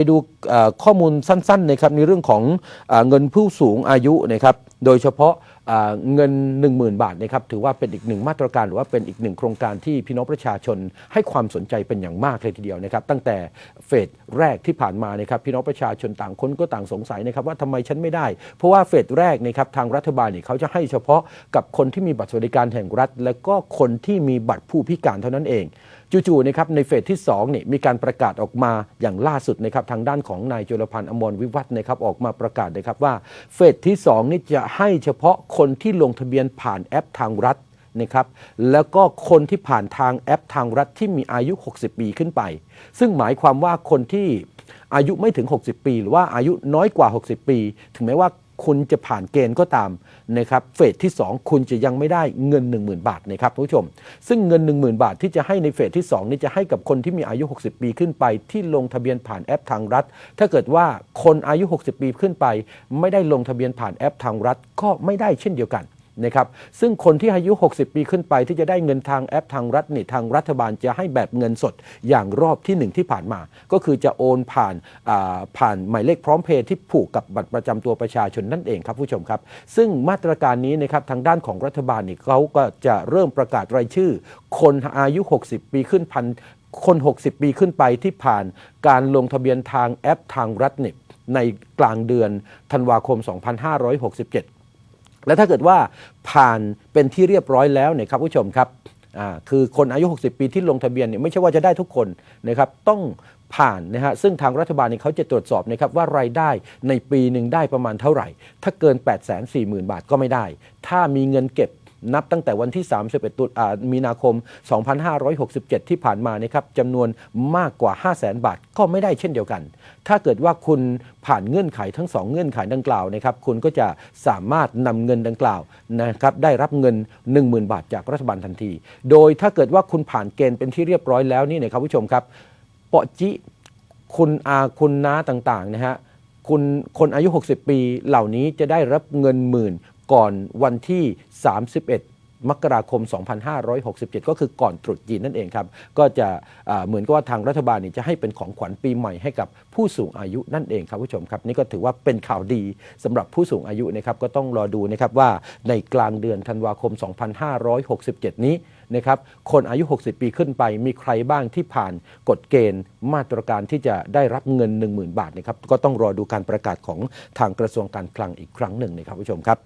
ไปดูข้อมูลสั้นๆนะครับในเรื่องของเงินผู้สูงอายุนะครับโดยเฉพาะ เงิน 10,000 บาทนะครับถือว่าเป็นอีกหนึ่งมาตรการหรือว่าเป็นอีกหนึ่งโครงการที่พี่น้องประชาชนให้ความสนใจเป็นอย่างมากเลยทีเดียวนะครับ ตั้งแต่เฟสแรกที่ผ่านมานะครับพี่น้องประชาชนต่างคนก็ต่างสงสัยนะครับว่าทำไมฉันไม่ได้ เพราะว่าเฟสแรกนะครับทางรัฐบาลเนี่ยเขาจะให้เฉพาะกับคนที่มีบัตรสวัสดิการแห่งรัฐ และก็คนที่มีบัตรผู้พิการเท่านั้นเองจู่ๆนะครับในเฟสที่2นี่ยมีการประกาศออกมาอย่างล่าสุดนะครับทางด้านของนายจุลพันธ์อมรวิวัฒน์นะครับออกมาประกาศนะครับว่าเฟสที่2นี่จะให้เฉพาะคนที่ลงทะเบียนผ่านแอปทางรัฐนะครับแล้วก็คนที่ผ่านทางแอปทางรัฐที่มีอายุ 60 ปีขึ้นไป ซึ่งหมายความว่าคนที่อายุไม่ถึง 60 ปี หรือว่าอายุน้อยกว่า 60 ปี ถึงแม้ว่า คุณจะผ่านเกณฑ์ก็ตามนะครับเฟสที่ 2 คุณจะยังไม่ได้เงิน 10,000 บาทนะครับคุณผู้ชม ซึ่งเงิน 10,000 บาทที่จะให้ในเฟสที่2นี่จะให้กับคนที่มีอายุ 60 ปีขึ้นไป ที่ลงทะเบียนผ่านแอปทางรัฐ ถ้าเกิดว่าคนอายุ 60 ปีขึ้นไป ไม่ได้ลงทะเบียนผ่านแอปทางรัฐก็ไม่ได้เช่นเดียวกัน นะครับซึ่งคนที่อายุ 60 ปีขึ้นไปที่จะได้เงินทางแอปทางรัฐนี่ทางรัฐบาลจะให้แบบเงินสดอย่างรอบที่ 1 ที่ผ่านมา ก็คือจะโอนผ่านาผ่านหมายเลขพร้อมเพย์ที่ผูกกับบัตรประจำตัวประชาชนนั่นเองครับผู้ชมครับ ซึ่งมาตรการนี้นะครับทางด้านของรัฐบาลนี่เขาก็จะเริ่มประกาศรายชื่อ คนอายุ 60 ปีขึ้นพันคน 60 ปีขึ้นไปที่ผ่านการลงทะเบียนทางแอปทางรัฐนี่ในกลางเดือนธันวาคม 2567 และถ้าเกิดว่าผ่านเป็นที่เรียบร้อยแล้วเนี่ยครับผู้ชมครับคือคนอายุ 60 ปีที่ลงทะเบียนเนี่ยไม่ใช่ว่าจะได้ทุกคนนะครับต้องผ่านนะฮะซึ่งทางรัฐบาลเนี่ยเขาจะตรวจสอบนะครับว่ารายได้ในปีหนึ่งได้ประมาณเท่าไหร่ ถ้าเกิน 8 4 0 0 0 0 บาทก็ไม่ได้ ถ้ามีเงินเก็บ นับตั้งแต่วันที่ 31 ตุลามีนาคม 2567 ที่ผ่านมานะครับจำนวนมากกว่า 5 0 0แสนบาทก็ไม่ได้เช่นเดียวกัน ถ้าเกิดว่าคุณผ่านเงื่อนไขทั้ง 2 เงื่อนไขดังกล่าวนะครับ คุณก็จะสามารถนำเงินดังกล่าวนะครับได้รับเงิน 10,000 บาทจากรัฐบาลทันที โดยถ้าเกิดว่าคุณผ่านเกณฑ์เป็นที่เรียบร้อยแล้วนี่นะครับผู้ชมครับเปาะจิคุณอาคุณน้าต่างๆนะฮะคุณคนอายุ 60 ปีเหล่านี้จะได้รับเงินหมื่น ก่อนวันที่ 31มกราคม 2567 ก็คือก่อนตรุษจีนนั่นเองครับ ก็จะเหมือนกับว่าทางรัฐบาลนี่จะให้เป็นของขวัญปีใหม่ให้กับผู้สูงอายุนั่นเองครับผู้ชมครับ นี่ก็ถือว่าเป็นข่าวดีสำหรับผู้สูงอายุนะครับก็ต้องรอดูนะครับว่าในกลางเดือนธันวาคม 2567 นี้นะครับคนอายุ 60 ปีขึ้นไปมีใครบ้างที่ผ่านกฎเกณฑ์มาตรการที่จะได้รับเงิน 10,000 บาทนะครับก็ต้องรอดูการประกาศของทางกระทรวงการคลังอีกครั้งหนึ่งนะครับผู้ชมครับ